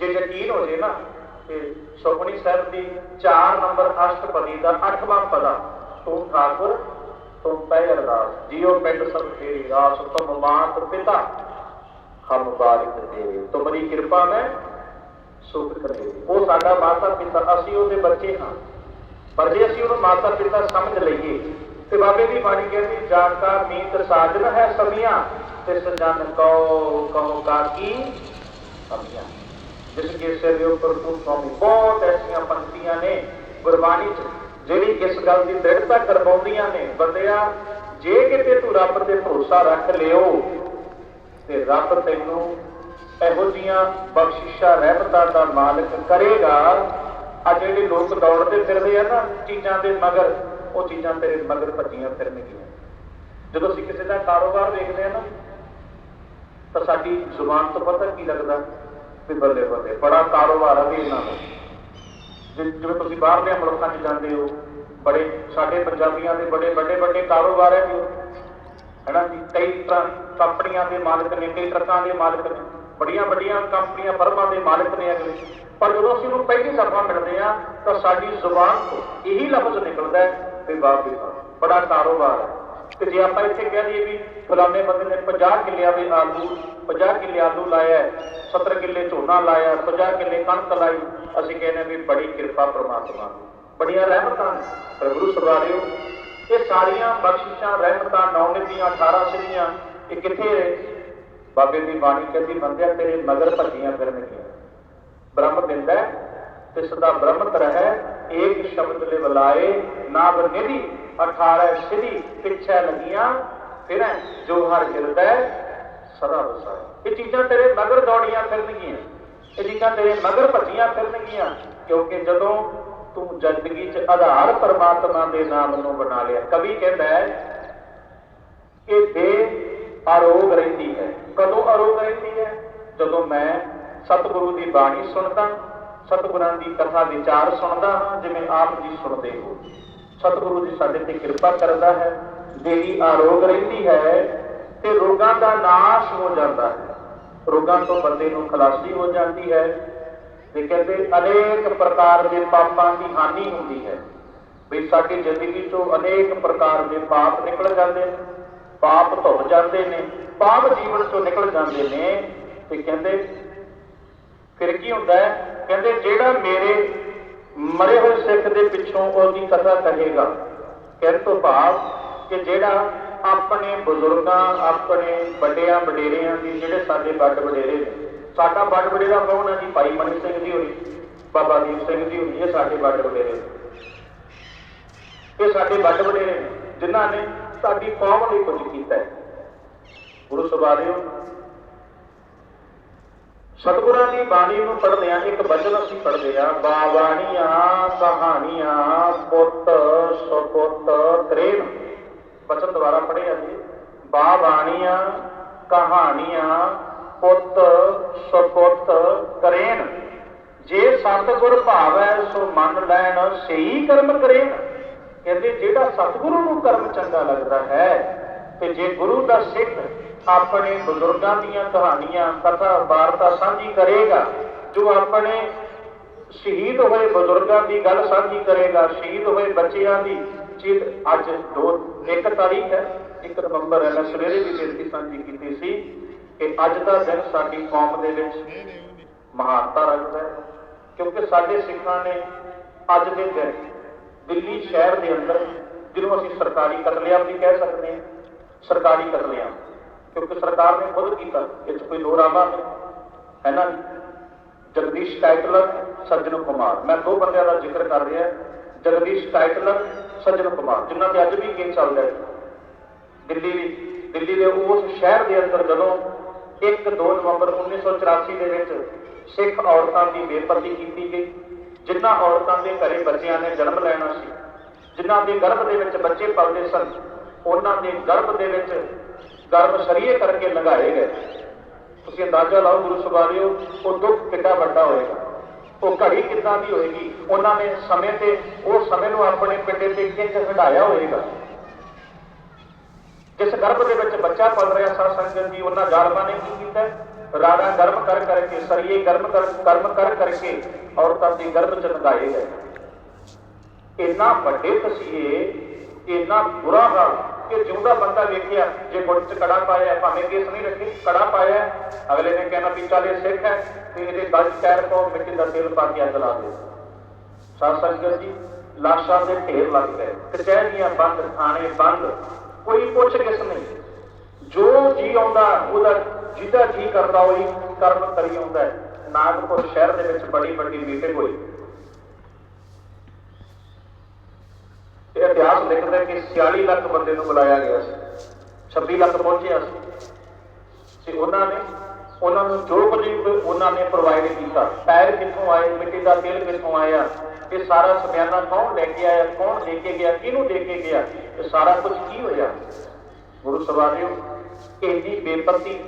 ਜੇ ਯਕੀਨ ਹੋ ਜੇ ਨਾ, ਤੇ ਸੁਖਮਨੀ ਸਾਹਿਬ ਦੀ 4 ਨੰਬਰ ਅਸ਼ਟਪਦੀ ਦਾ 8ਵਾਂ ਪਦਾ ਤੂੰ ਠਾਕੁਰ ਤੂੰ ਪੈ ਅਰਦਾਸ, ਜੀਓ ਪਿੰਡ ਸਭ ਤੇਰੀ ਰਾਸ ਤੁਮ ਮਾਤ ਪਿਤਾ, ਹਮ ਬਾਰਿਕ ਤੇਰੇ ਤੁਮਰੀ ਕਿਰਪਾ ਮੈਂ ਸੁਖ ਕਰੇ। ਉਹ ਸਾਡਾ ਮਾਤਾ ਪਿਤਾ ਅਸੀਂ ਉਹਦੇ ਬੱਚੇ ਹਾਂ। ਪਰ ਜੇ ਅਸੀਂ ਉਹਨੂੰ ਮਾਤਾ ਪਿਤਾ ਸਮਝ ਲਈਏ, ਤੇ ਬਾਬੇ ਦੀ ਬਾਣੀ ਕਹਿੰਦੀ ਜਾਣਤਾ ਮੀਤ ਸਾਜਨ ਹੈ ਸਮੀਆਂ ਤੇ ਸਜਨ ਕਉ ਕਉ ਕਾ ਕੀ ਅਮੀਆਂ ਜਿਸ ਕੇ ਦੇ ਉੱਪਰ ਤੂੰ ਬਹੁਤ ਐਸੀਆਂ ਪੰਕਤੀਆਂ ਨੇ ਗੁਰਬਾਣੀ ਚ, ਜਿਹੜੀ ਇਸ ਗੱਲ ਦੀ ਦ੍ਰਿੜਤਾ ਕਰਵਾਉਂਦੀਆਂ ਨੇ, ਬੰਦਿਆ, ਜੇ ਕਿਤੇ ਤੂੰ ਰੱਬ ਤੇ ਭਰੋਸਾ ਰੱਖ ਲਿਓ, ਤੇ ਰੱਬ ਤੈਨੂੰ ਇਹੋ ਜੀਆਂ ਬਖਸ਼ਿਸ਼ਾਂ, ਰਹਿਮਤਾਂ ਦਾ ਮਾਲਕ ਕਰੇਗਾ। ਆ ਜਿਹੜੇ ਲੋਕ ਦੌੜਦੇ ਫਿਰਦੇ ਆ ਨਾ ਚੀਜ਼ਾਂ ਦੇ ਮਗਰ, ਉਹ ਚੀਜ਼ਾਂ ਤੇਰੇ ਮਗਰ ਭੱਜੀਆਂ ਫਿਰਨਗੀਆਂ। ਜਦੋਂ ਅਸੀਂ ਕਿਸੇ ਦਾ ਕਾਰੋਬਾਰ ਦੇਖਦੇ ਆ ਨਾ, ਤਾਂ ਸਾਡੀ ਜ਼ੁਬਾਨ ਤੋਂ ਪਤਾ ਕੀ ਲੱਗਦਾ? ਵੀ ਬੱਲੇ ਬੱਲੇ ਬੜਾ ਕਾਰੋਬਾਰ ਆ ਵੀ ਇਹਨਾਂ ਦਾ। ਜਿਵੇਂ ਤੁਸੀਂ ਬਾਹਰਲੇ ਮੁਲਕਾਂ 'ਚ ਜਾਂਦੇ ਹੋ, ਬੜੇ ਸਾਡੇ ਪੰਜਾਬੀਆਂ ਦੇ ਬੜੇ ਵੱਡੇ ਵੱਡੇ ਕਾਰੋਬਾਰ ਹੈ ਜੀ ਹੈਨਾ ਜੀ, ਕਈ ਕੰਪਨੀਆਂ ਦੇ ਮਾਲਕ ਨੇ, ਕਈ ਟਰੱਕਾਂ ਦੇ ਮਾਲਕ ਨੇ, ਬੜੀਆਂ ਵੱਡੀਆਂ ਕੰਪਨੀਆਂ, ਫਰਮਾਂ ਦੇ ਮਾਲਕ ਨੇ ਅਗਲੇ। ਪਰ ਜਦੋਂ ਅਸੀਂ ਉਹਨੂੰ ਪਹਿਲੀ ਦਫਾ ਮਿਲਦੇ ਆ ਤਾਂ ਸਾਡੀ ਜ਼ੁਬਾਨ ਤੋਂ ਇਹੀ ਲਫ਼ਜ਼ ਨਿਕਲਦਾ ਹੈ ਵੀ ਵਾਹ ਵੀ ਬੜਾ ਕਾਰੋਬਾਰ ਹੈ ਤੇ ਜੇ ਆਪਾਂ ਇੱਥੇ ਕਹਿ ਦਈਏ ਵੀ ਫਲਾਣੇ ਬੰਦੇ ਨੇ 50 ਕਿੱਲਿਆਂ ਦੇ ਆਲੂ 50 ਕਿੱਲੇ ਆਲੂ ਲਾਇਆ ਹੈ, 70 ਕਿੱਲੇ ਝੋਨਾ ਲਾਇਆ 50 ਕਿੱਲੇ ਕਣਕ ਲਾਈ। ਅਸੀਂ ਕਹਿੰਦੇ ਵੀ ਬੜੀ ਕਿਰਪਾ ਪ੍ਰਮਾਤਮਾ ਦੀ। ਬੜੀਆਂ ਰਹਿਮਤਾਂ ਨੇ ਪਰ ਗੁਰੂ ਸਵਾਰਿਓ ਇਹ ਸਾਰੀਆਂ ਬਖਸ਼ਿਸ਼ਾਂ ਰਹਿਮਤਾਂ ਨੌ ਦੀਆਂ 18 ਸ੍ਰੀਆਂ ਇਹ ਕਿੱਥੇ ਨੇ? ਬਾਬੇ ਦੀ ਬਾਣੀ ਕਹਿੰਦੀ ਬੰਦਿਆ ਤੇਰੇ ਮਗਰ ਭੱਜੀਆਂ ਫਿਰਨਗੀਆਂ। ਬ੍ਰਹਮ ਦਿੰਦਾ ਹੈ, ਤੇ ਸਦਾ ਬ੍ਰਹਮਤ ਰਹੈ ਏਕ ਸ਼ਬਦ ਲੈ ਬੁਲਾਏ ਨਾ ਬਨੇਦੀ 18 ਸਿਧੀ, ਪਿੱਛੇ ਲੱਗੀਆਂ, ਫਿਰ, ਜੋ ਹਰ ਹਿਰਦੈ ਸਦਾ ਵਸਾਏ ਇਹ ਚੀਜ਼ਾਂ ਤੇਰੇ ਮਗਰ ਦੌੜੀਆਂ ਫਿਰਨਗੀਆਂ। ਇਹ ਚੀਜ਼ਾਂ ਤੇਰੇ ਮਗਰ ਭੱਜੀਆਂ ਫਿਰਨਗੀਆਂ, ਕਿਉਂਕਿ ਜਦੋਂ ਤੂੰ ਜ਼ਿੰਦਗੀ 'ਚ ਆਧਾਰ ਪਰਮਾਤਮਾ ਦੇ ਨਾਮ ਨੂੰ ਬਣਾ ਲਿਆ, ਕਵੀ ਕਹਿੰਦਾ ਹੈ ਕਿ ਦੇਹ ਅਰੋਗ ਰਹਿੰਦੀ ਹੈ। ਕਦੋਂ ਅਰੋਗ ਰਹਿੰਦੀ ਹੈ? ਜਦੋਂ ਮੈਂ ਸਤਿਗੁਰੂ ਦੀ ਬਾਣੀ ਸੁਣਦਾ ਸਤਿਗੁਰਾਂ ਦੀ ਕਥਾ ਵਿਚਾਰ ਸੁਣਦਾ ਹਾਂ, ਜਿਵੇਂ ਆਪ ਜੀ ਸੁਣਦੇ ਹੋ। ਸਤਿਗੁਰੂ ਜੀ ਸਾਡੇ ਤੇ ਕਿਰਪਾ ਕਰਦਾ ਹੈ ਦੇਹੀ ਅਰੋਗ ਰਹਿੰਦੀ ਹੈ ਤੇ ਰੋਗਾਂ ਦਾ ਨਾਸ਼ ਹੋ ਜਾਂਦਾ ਹੈ। ਰੋਗਾਂ ਤੋਂ ਬੰਦੇ ਨੂੰ ਖਲਾਸੀ ਹੋ ਜਾਂਦੀ ਹੈ ਤੇ ਕਹਿੰਦੇ ਅਨੇਕ ਪ੍ਰਕਾਰ ਦੇ ਪਾਪਾਂ ਦੀ ਹਾਨੀ ਹੁੰਦੀ ਹੈ। ਵੀ ਸਾਡੀ ਜ਼ਿੰਦਗੀ ਚੋਂ ਅਨੇਕ ਪ੍ਰਕਾਰ ਦੇ ਪਾਪ ਨਿਕਲ ਜਾਂਦੇ ਨੇ, ਪਾਪ ਧੁੱਪ ਜਾਂਦੇ ਨੇ, ਪਾਪ ਜੀਵਨ ਚੋਂ ਨਿਕਲ ਜਾਂਦੇ ਨੇ ਤੇ ਕਹਿੰਦੇ ਫਿਰ ਕੀ ਹੁੰਦਾ ਹੈ? ਕਹਿੰਦੇ, ਜਿਹੜਾ ਮੇਰੇ ਮਰੇ ਹੋਏ ਸਿੱਖ ਦੇ ਪਿੱਛੋਂ ਉਹਦੀ ਕਥਾ ਕਹੇਗਾ, ਕਹਿਣ ਤੋਂ ਭਾਵ ਕਿ ਜਿਹੜਾ ਆਪਣੇ ਬਜ਼ੁਰਗਾਂ, ਆਪਣੇ ਵੱਡਿਆਂ, ਵਡੇਰਿਆਂ ਦੀ, ਜਿਹੜੇ ਸਾਡੇ ਵੱਡ ਵਡੇਰੇ ਨੇ, ਸਾਡਾ ਵੱਡ ਵਡੇਰਾ ਕੌਣ ਹੈ ਜੀ? ਭਾਈ ਮਨੀ ਸਿੰਘ ਜੀ ਹੋਈ ਬਾਬਾ ਦੀਪ ਸਿੰਘ ਜੀ ਹੋਈ ਇਹ ਸਾਡੇ ਵੱਡ ਵਡੇਰੇ ਇਹ ਸਾਡੇ ਵੱਡ ਵਡੇਰੇ ਨੇ, ਜਿਨ੍ਹਾਂ ਨੇ ਸਾਡੀ ਕੌਮ ਲਈ ਕੁਝ ਕੀਤਾ ਹੈ। ਗੁਰੂ ਸਵਾਰਿਓ ਸਤਿਗੁਰਾਂ ਦੀ ਬਾਣੀ ਨੂੰ ਪੜ੍ਹਦੇ ਆ ਇੱਕ ਵਚਨ ਅਸੀਂ ਪੜ੍ਹਦੇ ਆ ਬਾਵਾਣੀਆਂ, ਕਹਾਣੀਆਂ, ਪੁੱਤ, ਸੁਪੁੱਤ, ਪ੍ਰੇਮ। ਵਚਨ ਦੁਆਰਾ ਪੜ੍ਹਿਆ ਜੀ। ਬਾਵਾਣੀਆਂ, ਕਹਾਣੀਆਂ, ਪੁੱਤ, ਸੁਪੁੱਤ ਕਰੇਨ ਜੇ ਸਤਿਗੁਰ ਭਾਵੈ, ਸੋ ਮੰਨ ਲੈਣ ਸਹੀ ਕਰਮ ਕਰੇਨ ਕਹਿੰਦੇ, ਜਿਹੜਾ ਸਤਿਗੁਰੂ ਨੂੰ ਕਰਮ ਚੰਗਾ ਲੱਗਦਾ ਹੈ, ਤੇ ਜੇ ਗੁਰੂ ਦਾ ਸਿੱਖ ਆਪਣੇ ਬਜ਼ੁਰਗਾਂ ਦੀਆਂ ਕਹਾਣੀਆਂ, ਕਥਾ, ਵਾਰਤਾ ਸਾਂਝੀ ਕਰੇਗਾ, ਜੋ ਆਪਣੇ ਸ਼ਹੀਦ ਹੋਏ ਬਜ਼ੁਰਗਾਂ ਦੀ ਗੱਲ ਸਾਂਝੀ ਕਰੇਗਾ, ਸ਼ਹੀਦ ਹੋਏ ਬੱਚਿਆਂ ਦੀ ਚਿਤ ਅੱਜ ਦੋ, ਇੱਕ ਤਾਰੀਖ ਹੈ 1 ਨਵੰਬਰ ਹੈ, ਮੈਂ ਸਵੇਰੇ ਵੀ ਬੇਨਤੀ ਸਾਂਝੀ ਕੀਤੀ ਸੀ ਕਿ ਅੱਜ ਦਾ ਦਿਨ ਸਾਡੀ ਕੌਮ ਦੇ ਵਿੱਚ ਮਹਾਨਤਾ ਰੱਖਦਾ ਹੈ, ਕਿਉਂਕਿ ਸਾਡੇ ਸਿੱਖਾਂ ਨੇ ਅੱਜ ਦੇ ਦਿਨ ਦਿੱਲੀ ਸ਼ਹਿਰ ਦੇ ਅੰਦਰ, ਜਿਹਨੂੰ ਅਸੀਂ ਸਰਕਾਰੀ ਕਤਲੇਆਮ ਵੀ ਕਹਿ ਸਕਦੇ ਹਾਂ, ਸਰਕਾਰੀ ਕਤਲੇਆਮ। ਕਿਉਂਕਿ ਸਰਕਾਰ ਨੇ ਖੁਦ ਕੀਤਾ ਇਹ 'ਚ ਕੋਈ ਲੋਰਾਮਾ ਨਹੀਂ। ਹੈ ਨਾ ਜਗਦੀਸ਼ ਟਾਈਟਲਰ, ਸੱਜਣ ਕੁਮਾਰ। ਮੈਂ ਦੋ ਬੰਦਿਆਂ ਦਾ ਜ਼ਿਕਰ ਕਰ ਰਿਹਾ। ਜਗਦੀਸ਼ ਟਾਈਟਲਰ, ਸੱਜਣ ਕੁਮਾਰ, ਜਿਨ੍ਹਾਂ ਤੇ ਅੱਜ ਵੀ ਕੇਸ ਚੱਲਦਾ ਹੈ ਦਿੱਲੀ ਦਿੱਲੀ ਦੇ ਉਸ ਸ਼ਹਿਰ ਦੇ ਅੰਦਰ ਜਦੋਂ 1-2 ਨਵੰਬਰ 1984 ਦੇ ਵਿੱਚ ਸਿੱਖ ਔਰਤਾਂ ਦੀ ਬੇਪਰਦੀ ਕੀਤੀ ਗਈ, ਜਿਨ੍ਹਾਂ ਔਰਤਾਂ ਦੇ ਘਰੇ ਬੱਚਿਆਂ ਨੇ ਜਨਮ ਲੈਣਾ ਸੀ, ਜਿਨ੍ਹਾਂ ਦੇ ਗਰਭ ਦੇ ਵਿੱਚ ਬੱਚੇ ਪਲਦੇ ਸਨ, ਉਹਨਾਂ ਦੇ ਗਰਭ ਦੇ ਵਿੱਚ ਗਰਭ ਸਰੀਏ ਕਰਕੇ ਲੰਘਾਏ ਗਏ। ਤੁਸੀਂ ਅੰਦਾਜ਼ਾ ਲਾਓ ਗੁਰੂ ਸਵਾਰਿਓ ਉਹ ਦੁੱਖ ਕਿੰਨਾ ਵੱਡਾ ਹੋਏਗਾ। ਉਹ ਘੜੀ ਕਿੱਦਾਂ ਦੀ ਹੋਏਗੀ? ਉਹਨਾਂ ਨੇ ਸਮੇਂ ਤੇ, ਉਹ ਸਮੇਂ ਨੂੰ ਆਪਣੇ ਪਿੰਡੇ ਤੇ ਕਿੰਜ ਹਟਾਇਆ ਹੋਏਗਾ। ਜਿਸ ਗਰਭ ਦੇ ਵਿੱਚ ਬੱਚਾ ਪਲ ਰਿਹਾ ਸਾਧ ਸੰਗਤ ਜੀ, ਉਹਨਾਂ ਜ਼ਾਲਮਾਂ ਨੇ ਕੀ ਕੀਤਾ? ਰਾੜਾ ਗਰਮ ਕਰ ਕਰਕੇ, ਸਰੀਏ ਗਰਮ ਕਰ ਕਰਮ ਕਰ ਕਰਕੇ ਔਰਤਾਂ ਦੇ ਗਰਭ ਚ ਲੰਘਾਏ ਗਏ। ਇੰਨਾ ਵੱਡੇ ਤਸੀਏ ਇੰਨਾ ਬੁਰਾ ਹਾਲ ਕਿ ਜਿਉਂਦਾ ਬੰਦਾ ਵੇਖਿਆ, ਜੇ ਗੁੱਟ ਚ ਕੜਾ ਪਾਇਆ ਭਾਵੇਂ ਕੇਸ ਨਹੀਂ ਰੱਖੀ ਕੜਾ ਪਾਇਆ ਅਗਲੇ ਨੇ ਕਹਿਣਾ ਵੀ ਚੱਲ ਇਹ ਸਿੱਖ ਹੈ, ਤੇ ਇਹਦੇ ਗਲ ਚ ਪੈਰ ਪਾਓ, ਮਿੱਟੀ ਦਾ ਤੇਲ ਪਾ ਕੇ ਅੱਗ ਲਾ ਦਿਓ। ਸਾਧ ਸੰਗਤ ਜੀ, ਲਾਸ਼ਾਂ ਦੇ ਢੇਰ ਲੱਗ ਗਏ, ਕਚਹਿਰੀਆਂ ਬੰਦ, ਥਾਣੇ ਬੰਦ, ਕੋਈ ਪੁੱਛ ਕਿਸ ਨਹੀਂ। ਜੋ ਜੀ ਆਉਂਦਾ, ਉਹਦਾ ਜਿਹਦਾ ਜੀ ਕਰਦਾ ਹੋਈ ਕਰਮ ਕਰੀ ਆਉਂਦਾ ਨਾਗਪੁਰ ਸ਼ਹਿਰ ਦੇ ਵਿੱਚ ਬੜੀ ਵੱਡੀ ਮੀਟਿੰਗ ਹੋਈ। ਤੇ ਇਤਿਹਾਸ ਲਿਖਦਾ ਕਿ 46 ਲੱਖ ਬੰਦੇ ਨੂੰ ਬੁਲਾਇਆ ਗਿਆ ਸੀ 26 ਲੱਖ ਪਹੁੰਚਿਆ ਸੀ। ਤੇ ਉਹਨਾਂ ਨੇ, ਉਹਨਾਂ ਨੂੰ ਜੋ ਕੁਝ ਉਹਨਾਂ ਨੇ ਪ੍ਰੋਵਾਈਡ ਕੀਤਾ ਟਾਇਰ ਕਿੱਥੋਂ ਆਏ, ਮਿੱਟੀ ਦਾ ਤੇਲ ਕਿੱਥੋਂ ਆਇਆ, ਇਹ ਸਾਰਾ ਸਮਿਆਨਾ ਕੌਣ ਲੈ ਕੇ ਆਇਆ, ਕੌਣ ਦੇ ਕੇ ਗਿਆ, ਕਿਹਨੂੰ ਦੇ ਕੇ ਗਿਆ, ਇਹ ਸਾਰਾ ਕੁਝ ਕੀ ਹੋਇਆ? ਗੁਰੂ ਸਵਾਰਿਓ ਇੰਨੀ ਬੇਪਤੀ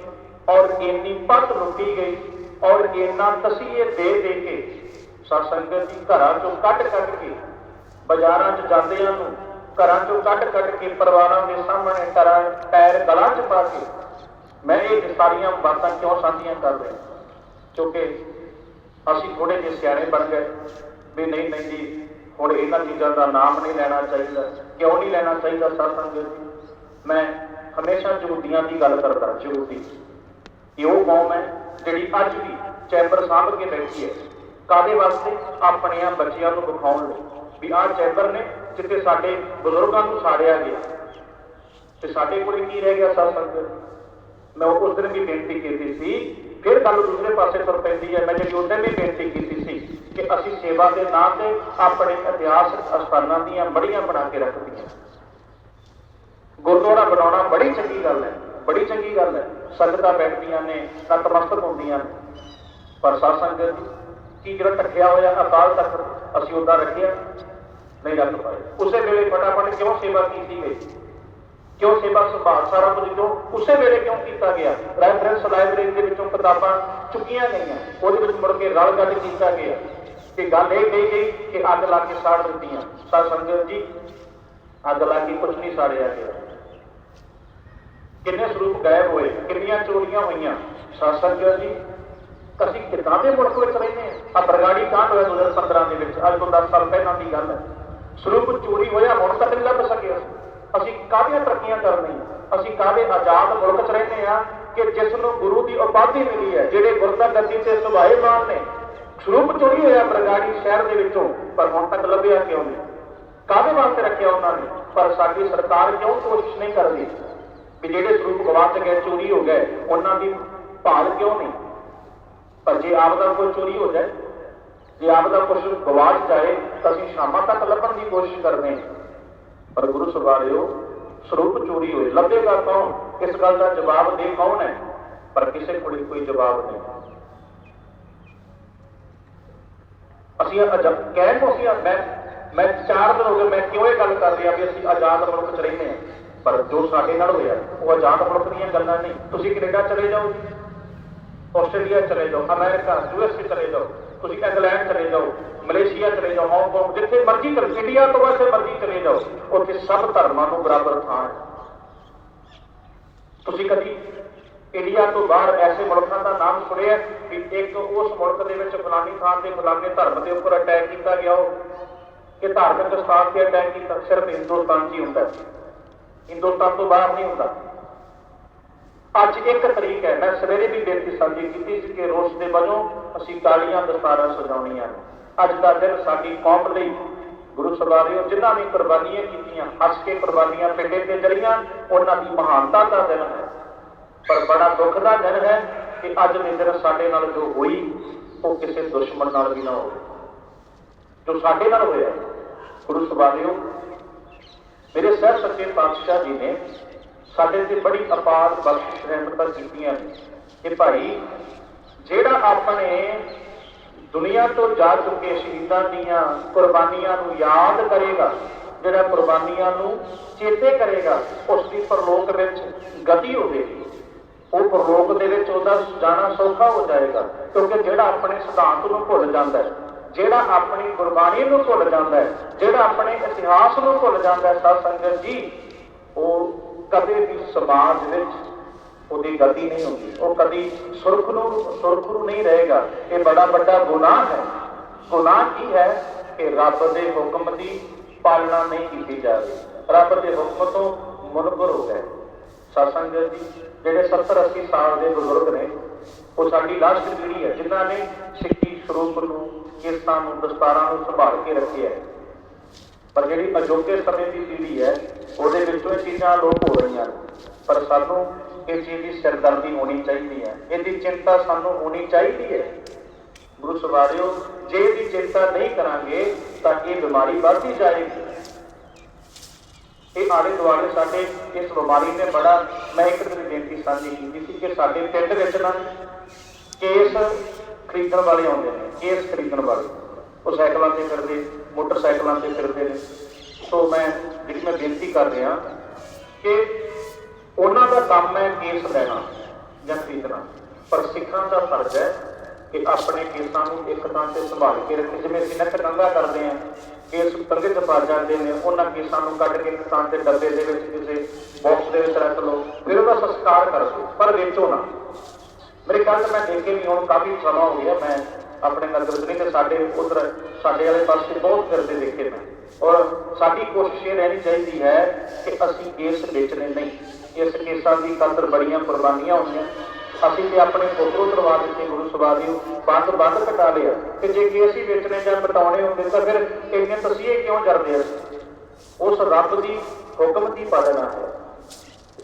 ਔਰ ਇੰਨੀ ਪੱਤ ਲੁੱਟੀ ਗਈ ਔਰ ਇੰਨਾ ਤਸੀਹੇ ਦੇ ਦੇ ਕੇ ਸਤਸੰਗਤ ਦੀ ਘਰਾਂ ਚੋਂ ਕੱਢ ਕੱਢ ਕੇ ਬਾਜ਼ਾਰਾਂ 'ਚ ਜਾਂਦਿਆਂ ਨੂੰ ਘਰਾਂ ਚੋਂ ਕੱਢ ਕੱਢ ਕੇ ਪਰਿਵਾਰਾਂ ਦੇ ਸਾਹਮਣੇ ਟਰਾਂ ਟਾਇਰ ਗਲਾਂ 'ਚ ਪਾ ਕੇ। ਮੈਂ ਇਹ ਸਾਰੀਆਂ ਬਾਤਾਂ ਕਿਉਂ ਸਾਂਝੀਆਂ ਕਰ ਰਿਹਾ? ਕਿਉਂਕਿ ਅਸੀਂ ਥੋੜੇ ਜਿਹੇ ਸਿਆਣੇ ਬਣ ਗਏ, ਵੀ ਨਹੀਂ ਨਹੀਂ ਜੀ, ਹੁਣ ਇਹਨਾਂ ਚੀਜ਼ਾਂ ਦਾ ਨਾਮ ਨਹੀਂ ਲੈਣਾ ਚਾਹੀਦਾ, ਕਿਉਂ ਨਹੀਂ ਲੈਣਾ ਚਾਹੀਦਾ ਸਤਸੰਗ ਮੈਂ ਹਮੇਸ਼ਾ ਜਹੂਦੀਆਂ ਦੀ ਗੱਲ ਕਰਦਾ ਜਹੂਦੀ ਇਹ ਉਹ ਕੌਮ ਹੈ ਜਿਹੜੀ ਅੱਜ ਵੀ ਚੈਂਬਰ ਸਾਂਭ ਕੇ ਬੈਠੀ ਹੈ। ਕਾਦੇ ਵਾਸਤੇ? ਆਪਣੀਆਂ ਬੱਚਿਆਂ ਨੂੰ ਵਿਖਾਉਣ ਲਈ। ਵੀ ਆਹ ਚੈਂਬਰ ਨੇ ਜਿੱਥੇ ਸਾਡੇ ਬਜ਼ੁਰਗਾਂ ਨੂੰ ਸਾੜਿਆ ਗਿਆ। ਤੇ ਸਾਡੇ ਕੋਲ ਕੀ ਰਹਿ ਗਿਆ ਸਤਸੰਗ ਮੈਂ ਉਸ ਦਿਨ ਵੀ ਬੇਨਤੀ ਕੀਤੀ ਸੀ, ਫਿਰ ਗੱਲ ਦੂਸਰੇ ਪਾਸੇ ਤੁਰ ਪੈਂਦੀ ਹੈ। ਮੈਂ ਜਿਹੜੀ ਉਸ ਵੀ ਬੇਨਤੀ ਕੀਤੀ ਸੀ ਕਿ ਅਸੀਂ ਸੇਵਾ ਦੇ ਨਾਂ ਤੇ ਆਪਣੇ ਇਤਿਹਾਸ ਅਸਥਾਨਾਂ ਦੀਆਂ ਬੜੀਆਂ ਬਣਾ ਕੇ ਰੱਖਦੀਆਂ ਗੁਰਦੁਆਰਾ ਬਣਾਉਣਾ ਬੜੀ ਚੰਗੀ ਗੱਲ ਹੈ, ਬੜੀ ਚੰਗੀ ਗੱਲ ਹੈ। ਸੰਗਤਾਂ ਬੈਠਦੀਆਂ ਨੇ, ਨਤਮਸਤਕ ਹੁੰਦੀਆਂ ਨੇ। ਪਰ ਸਾਸੰਗ ਕੀ ਜਿਹੜਾ ਟੱਕਿਆ ਹੋਇਆ ਅਕਾਲ ਤਖਤ ਅਸੀਂ ਉਹਦਾ ਰੱਖਿਆ? ਨਹੀਂ ਰੱਖ ਪਾਏ। ਉਸੇ ਵੇਲੇ ਫਟਾਫਟ ਕਿਉਂ ਸੇਵਾ ਕੀਤੀ ਗਈ? ਕਿਉਂ ਸੇਵਾ ਸੰਭਾਲ ਸਾਰਾ ਕੁਝ ਕਿਉਂ? ਉਸੇ ਵੇਲੇ ਕਿਉਂ ਕੀਤਾ ਗਿਆ? ਰੈਫਰੈਂਸ ਲਾਇਬ੍ਰੇਰੀ ਦੇ ਵਿੱਚੋਂ ਕਿਤਾਬਾਂ ਚੁੱਕੀਆਂ ਗਈਆਂ। ਉਹਦੇ ਵਿੱਚ ਮੁੜ ਕੇ ਰਲ ਗੱਡ ਕੀਤਾ ਗਿਆ। ਕਿ ਗੱਲ ਇਹ ਕਹੀ ਗਈ ਕਿ ਅੱਗ ਲਾ ਕੇ ਸਾੜ ਦਿੱਤੀਆਂ। ਸਾਧ ਸੰਗਤ ਜੀ, ਅੱਗ ਲਾ ਕੇ ਕੁਝ ਨਹੀਂ ਸਾੜਿਆ ਗਿਆ। ਕਿੰਨੇ ਸਰੂਪ ਗਾਇਬ ਹੋਏ, ਕਿੰਨੀਆਂ ਚੋਰੀਆਂ ਹੋਈਆਂ। ਸਾਧ ਸੰਗਤ ਜੀ ਅਸੀਂ ਕਿੱਦਾਂ ਮੁਲਕ ਵਿੱਚ ਰਹਿੰਦੇ ਹਾਂ। ਆ ਬਰਗਾੜੀ ਕਾਂਡ ਹੋਇਆ 2015 ਦੇ ਵਿੱਚ। ਅੱਜ ਤੋਂ 10 ਸਾਲ ਪਹਿਲਾਂ ਦੀ ਗੱਲ ਹੈ। ਸਰੂਪ ਚੋਰੀ ਹੋਇਆ, ਹੁਣ ਤੱਕ ਨਹੀਂ ਲੱਭ ਸਕਿਆ। ਅਸੀਂ ਕਾਹਦੀਆਂ ਤਰੱਕੀਆਂ ਕਰਨੀਆਂ? ਅਸੀਂ ਕਾਹਦੇ ਆਜ਼ਾਦ ਮੁਲਕ 'ਚ ਰਹਿੰਦੇ ਆ ਕਿ ਜਿਸ ਨੂੰ ਗੁਰੂ ਦੀ ਉਪਾਧੀ ਮਿਲੀ ਹੈ, ਜਿਹੜੇ ਗੁਰਦਾ ਗੱਦੀ ਤੇ ਸੁਭਾਏਮਾਨ ਨੇ? ਸਰੂਪ ਚੋਰੀ ਹੋਇਆ ਬਰਗਾੜੀ ਸ਼ਹਿਰ ਦੇ ਵਿੱਚੋਂ, ਪਰ ਹੁਣ ਤੱਕ ਲੱਭਿਆ ਕਿਉਂ ਨਹੀਂ? ਕਾਹਦੇ ਵਾਸਤੇ ਰੱਖਿਆ ਉਹਨਾਂ ਨੇ? ਪਰ ਸਾਡੀ ਸਰਕਾਰ ਕਿਉਂ ਕੋਸ਼ਿਸ਼ ਨਹੀਂ ਕਰਦੀ? ਕਿ ਜਿਹੜੇ ਸਰੂਪ ਗਵਾਚ ਗਏ, ਚੋਰੀ ਹੋ ਗਏ, ਉਹਨਾਂ ਦੀ ਭਾਲ ਕਿਉਂ ਨਹੀਂ? ਪਰ ਜੇ ਆਪ ਦਾ ਕੋਈ ਚੋਰੀ ਹੋ ਜਾਏ, ਜੇ ਆਪ ਦਾ ਕੁਝ ਗਵਾਚ ਜਾਏ, ਤਾਂ ਅਸੀਂ ਸ਼ਾਮਾਂ ਤੱਕ ਲੱਭਣ ਦੀ ਕੋਸ਼ਿਸ਼ ਕਰਦੇ ਹਾਂ। ਪਰ ਗੁਰੂ ਸਵਾਰਿਓ ਸਰੂਪ ਚੋਰੀ ਹੋਏ, ਲੱਭੇਗਾ ਕੌਣ? ਇਸ ਗੱਲ ਦਾ ਜਵਾਬ ਦੇ ਕੌਣ ਹੈ? ਪਰ ਕਿਸੇ ਕੋਲ ਕੋਈ ਜਵਾਬ ਨਹੀਂ। ਅਸੀਂ ਕਹਿ ਕੋ ਅਸੀਂ ਮੈਂ ਮੈਂ ਚਾਰ ਦਿਨ ਹੋ ਗਏ, ਮੈਂ ਕਿਉਂ ਇਹ ਗੱਲ ਕਰ ਰਿਹਾ ਵੀ ਅਸੀਂ ਆਜ਼ਾਦ ਮੁਲਕ 'ਚ ਰਹਿੰਦੇ ਹਾਂ? ਪਰ ਜੋ ਸਾਡੇ ਨਾਲ ਹੋਇਆ, ਉਹ ਆਜ਼ਾਦ ਮੁਲਕ ਦੀਆਂ ਗੱਲਾਂ ਨਹੀਂ। ਤੁਸੀਂ ਕੈਨੇਡਾ ਚਲੇ ਜਾਓ ਜੀ ਆਸਟ੍ਰੇਲੀਆ ਚਲੇ ਜਾਓ, ਅਮਰੀਕਾ ਯੂਐਸਏ ਚਲੇ ਜਾਓ, ਤੁਸੀਂ ਇੰਗਲੈਂਡ ਚਲੇ ਜਾਓ, ਮਲੇਸ਼ੀਆ ਚਲੇ ਜਾਓ ਹਾਂਗਕਾਂਗ ਜਿੱਥੇ ਮਰਜ਼ੀ ਚਲੇ ਇੰਡੀਆ ਤੋਂ ਵੈਸੇ ਮਰਜ਼ੀ ਚਲੇ ਜਾਓ, ਉੱਥੇ ਸਭ ਧਰਮਾਂ ਨੂੰ ਬਰਾਬਰ ਥਾਂ ਹੈ। ਤੁਸੀਂ ਕਦੀ ਇੰਡੀਆ ਤੋਂ ਬਾਹਰ ਐਸੇ ਮੁਲਕਾਂ ਦਾ ਨਾਮ ਸੁਣਿਆ ਕਿ ਇੱਕ ਉਸ ਮੁਲਕ ਦੇ ਵਿੱਚ ਫਲਾਨੀ ਥਾਂ ਤੇ ਫਲਾਨੇ ਧਰਮ ਦੇ ਉੱਪਰ ਅਟੈਕ ਕੀਤਾ ਗਿਆ ਹੋ? ਕਿ ਧਾਰਮਿਕ ਸਥਾਨ ਤੇ ਅਟੈਕ ਕੀਤਾ? ਸਿਰਫ ਹਿੰਦੁਸਤਾਨ 'ਚ ਹੀ ਹੁੰਦਾ ਹੈ। ਹਿੰਦੁਸਤਾਨ ਤੋਂ ਬਾਹਰ ਨਹੀਂ ਹੁੰਦਾ। ਅੱਜ ਇੱਕ ਤਰੀਕ ਹੈ, ਮੈਂ ਸਵੇਰੇ ਵੀ ਬੇਨਤੀ ਸਾਂਝੀ ਕੀਤੀ ਸੀ ਕਿ ਰੋਸ਼ ਦੇ ਵਜੋਂ ਅਸੀਂ ਕਾਲੀਆਂ ਦਸਤਾਰਾਂ ਸਜਾਉਣੀਆਂ ਅੱਜ ਦਾ ਦਿਨ ਸਾਡੀ ਕੌਮ ਲਈ ਗੁਰੂ ਸਵਾਰਿਓ ਜਿਨ੍ਹਾਂ ਨੇ ਕੁਰਬਾਨੀਆਂ ਕੀਤੀਆਂ, ਹੱਸ ਕੇ ਕੁਰਬਾਨੀਆਂ ਪਿੰਡੇ ਤੇ ਜਲੀਆਂ ਉਹਨਾਂ ਦੀ ਮਹਾਨਤਾ ਦਾ ਦਿਨ ਹੈ। ਪਰ ਬੜਾ ਦੁੱਖ ਦਾ ਦਿਨ ਹੈ ਕਿ ਅੱਜ ਦੇ ਦਿਨ ਸਾਡੇ ਨਾਲ ਜੋ ਹੋਈ, ਉਹ ਕਿਸੇ ਦੁਸ਼ਮਣ ਨਾਲ ਵੀ ਨਾ ਹੋਵੇ। ਜੋ ਸਾਡੇ ਨਾਲ ਹੋਇਆ, ਗੁਰੂ ਸਵਾਰਿਓ ਮੇਰੇ ਸਹਿਬ ਸੱਚੇ ਪਾਤਸ਼ਾਹ ਜੀ ਨੇ ਸਾਡੇ ਤੇ ਬੜੀ ਅਪਾਰ ਬਖਸ਼ਿਸ਼ ਰਹਿਮਤਾਂ ਕੀਤੀਆਂ ਨੇ ਕਿ ਭਾਈ, ਜਿਹੜਾ ਆਪਣੇ ਦੁਨੀਆ ਤੋਂ ਜਾ ਚੁੱਕੇ ਸ਼ਹੀਦਾਂ ਦੀਆਂ ਕੁਰਬਾਨੀਆਂ ਨੂੰ ਯਾਦ ਕਰੇਗਾ, ਜਿਹੜਾ ਕੁਰਬਾਨੀਆਂ ਨੂੰ ਚੇਤੇ ਕਰੇਗਾ, ਉਸ ਦੀ ਪਰਲੋਕ ਵਿੱਚ ਗਤੀ ਹੋਵੇਗੀ। ਉਹ ਪਰਲੋਕ ਦੇ ਵਿੱਚ ਉਹਦਾ ਜਾਣਾ ਸੌਖਾ ਹੋ ਜਾਏਗਾ, ਕਿਉਂਕਿ ਜਿਹੜਾ ਆਪਣੇ ਸਿਧਾਂਤ ਨੂੰ ਭੁੱਲ ਜਾਂਦਾ ਹੈ, ਜਿਹੜਾ ਆਪਣੀ ਗੁਰਬਾਣੀ ਨੂੰ ਭੁੱਲ ਜਾਂਦਾ ਹੈ, ਜਿਹੜਾ ਆਪਣੇ ਇਤਿਹਾਸ ਨੂੰ ਭੁੱਲ ਜਾਂਦਾ ਹੈ ਸਤ ਸੰਗਤ ਜੀ, ਉਹ ਕਦੇ ਵੀ ਸਮਾਜ ਵਿੱਚ ਉਹਦੀ ਗਤੀ ਨਹੀਂ ਹੁੰਦੀ। ਉਹ ਕਦੀ ਸੁਰਖਰੂ ਸੁਰਖਰੂ ਨਹੀਂ ਰਹੇਗਾ। ਇਹ ਬੜਾ ਵੱਡਾ ਗੁਨਾਹ ਹੈ। ਗੁਨਾਹ ਕੀ ਹੈ? ਕਿ ਰੱਬ ਦੇ ਹੁਕਮ ਦੀ ਪਾਲਣਾ ਨਹੀਂ ਕੀਤੀ ਜਾ ਰਹੀ। ਰੱਬ ਦੇ ਹੁਕਮ ਤੋਂ ਮੁਨਕਰ ਹੋ ਗਏ। ਸਤਸੰਗ ਜੀ, ਜਿਹੜੇ 70 80 ਸਾਲ ਦੇ ਬਜ਼ੁਰਗ ਨੇ, ਉਹ ਸਾਡੀ ਲਾਸਟ ਪੀੜ੍ਹੀ ਹੈ। ਜਿਨ੍ਹਾਂ ਨੇ ਸਿੱਖੀ ਸਰੂਪ ਨੂੰ ਕਿਰਤਾਂ ਨੂੰ ਦਸਤਾਰਾਂ ਨੂੰ ਸੰਭਾਲ ਕੇ ਰੱਖਿਆ ਹੈ। ਪਰ ਜਿਹੜੀ ਅਜੋਕੇ ਸਮੇਂ ਦੀ ਪੀੜ੍ਹੀ ਹੈ, ਉਹਦੇ ਵਿੱਚੋਂ ਇਹ ਚੀਜ਼ਾਂ ਲੋਪ ਹੋ ਰਹੀਆਂ ਨੇ। ਪਰ ਸਾਨੂੰ ਇਸ ਚੀਜ਼ ਦੀ ਸਿਰਦਰਦੀ ਹੋਣੀ ਚਾਹੀਦੀ ਹੈ। ਇਹਦੀ ਚਿੰਤਾ ਸਾਨੂੰ ਹੋਣੀ ਚਾਹੀਦੀ ਹੈ। ਗੁਰੂ ਸਵਾਰਿਓ, ਜੇ ਇਹਦੀ ਚਿੰਤਾ ਨਹੀਂ ਕਰਾਂਗੇ, ਤਾਂ ਇਹ ਬਿਮਾਰੀ ਵੱਧਦੀ ਜਾਏਗੀ। ਇਹ ਆਲੇ ਦੁਆਲੇ ਸਾਡੇ ਇਸ ਬਿਮਾਰੀ ਨੇ ਬੜਾ ਮੈਂ ਇੱਕ ਦਿਨ ਬੇਨਤੀ ਸਾਂਝੀ ਕੀਤੀ ਸੀ ਕਿ ਸਾਡੇ ਪਿੰਡ ਵਿੱਚ ਨਾ ਕੇਸ ਖਰੀਦਣ ਵਾਲੇ ਆਉਂਦੇ ਨੇ, ਕੇਸ ਖਰੀਦਣ ਵਾਲੇ। ਉਹ ਸਾਈਕਲਾਂ ਤੇ ਫਿਰਦੇ। ਮੋਟਰਸਾਈਕਲਾਂ ਤੇ ਫਿਰਦੇ ਨੇ। ਸੋ ਮੈਂ ਜਿਹੜੀ ਮੈਂ ਬੇਨਤੀ ਕਰ ਰਿਹਾ ਕਿ ਉਹਨਾਂ ਦਾ ਕੰਮ ਹੈ ਕੇਸ ਲੈਣਾ ਜਾਂ ਖਰੀਦਣਾ, ਪਰ ਸਿੱਖਾਂ ਦਾ ਫਰਜ਼ ਹੈ ਕਿ ਆਪਣੇ ਕੇਸਾਂ ਨੂੰ ਇੱਕ ਥਾਂ ਤੇ ਸੰਭਾਲ ਕੇ ਰੱਖੇ। ਜਿਵੇਂ ਅਸੀਂ ਨੱਕ ਨੰਗਾ ਕਰਦੇ ਹਾਂ, ਕੇਸ ਉੱਤਰ ਕੇ ਦਬਾ ਜਾਂਦੇ ਨੇ, ਉਹਨਾਂ ਕੇਸਾਂ ਨੂੰ ਕੱਢ ਕੇ ਇੱਕ ਥਾਂ ਤੇ ਡੱਬੇ ਦੇ ਵਿੱਚ ਕਿਸੇ ਬਾਕਸ ਦੇ ਵਿੱਚ ਰੱਖ ਲਓ, ਫਿਰ ਉਹਦਾ ਸੰਸਕਾਰ ਕਰ ਦਿਓ, ਪਰ ਵੇਚੋ ਨਾ। ਮੇਰੇ ਕੱਲ ਮੈਂ ਦੇਖੇ ਨਹੀਂ ਹੁਣ ਕਾਫੀ ਸਮਾਂ ਹੋ ਗਿਆ, ਮੈਂ ਆਪਣੇ ਨਗਰ ਦੇ ਤੇ ਸਾਡੇ ਉਧਰ ਸਾਡੇ ਵਾਲੇ ਪਾਸੇ ਬਹੁਤ ਫਿਰਦੇ ਦੇਖੇ ਮੈਂ ਔਰ ਸਾਡੀ ਕੋਸ਼ਿਸ਼ ਇਹ ਰਹਿਣੀ ਚਾਹੀਦੀ ਹੈ ਕਿ ਅਸੀਂ ਕੇਸ ਵੇਚਣੇ ਨਹੀਂ, ਇਸ ਕੇਸਾਂ ਦੀ ਖਾਤਰ ਬੜੀਆਂ ਕੁਰਬਾਨੀਆਂ ਹੋਈਆਂ। ਅਸੀਂ ਤੇ ਆਪਣੇ ਫੋਟੋ ਕਰਵਾ ਦਿੱਤੇ ਗੁਰੂ ਸਵਾਰੀ ਬੰਦ ਬੰਦ ਕਟਾ ਲਿਆ। ਕਿ ਜੇ ਕੇਸ ਹੀ ਵੇਚਣੇ ਜਾਂ ਬਟਾਉਣੇ ਹੁੰਦੇ ਤਾਂ ਫਿਰ ਇੰਨੇ ਤਸੀਹੇ ਕਿਉਂ ਕਰਦੇ ਆ? ਉਸ ਰੱਬ ਦੀ ਹੁਕਮ ਦੀ ਪਾਲਣਾ ਹੈ।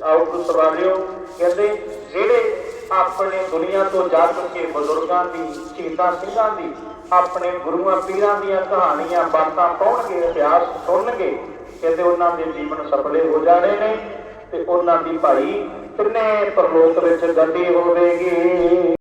ਆਓ ਗੁਰੂ ਸਵਾਰਿਓ ਕਹਿੰਦੇ ਜਿਹੜੇ ਆਪਣੇ ਦੁਨੀਆ ਤੋਂ ਜਾ ਚੁੱਕੇ ਬਜ਼ੁਰਗਾਂ ਦੀ ਸ਼ਹੀਦਾਂ ਸਿੰਘਾਂ ਦੀ, ਆਪਣੇ ਗੁਰੂਆਂ ਪੀਰਾਂ ਦੀਆਂ ਕਹਾਣੀਆਂ, ਬਾਤਾਂ ਪੜ੍ਹਨਗੇ ਇਤਿਹਾਸ ਸੁਣਨਗੇ, ਕਹਿੰਦੇ ਉਹਨਾਂ ਦੇ ਜੀਵਨ ਸਫਲੇ ਹੋ ਜਾਣੇ ਨੇ ਤੇ ਉਹਨਾਂ ਦੀ ਭਾਈ ਕਿੰਨੇ ਪਰਲੋਕ ਵਿੱਚ ਗਤੀ ਹੋਵੇਗੀ।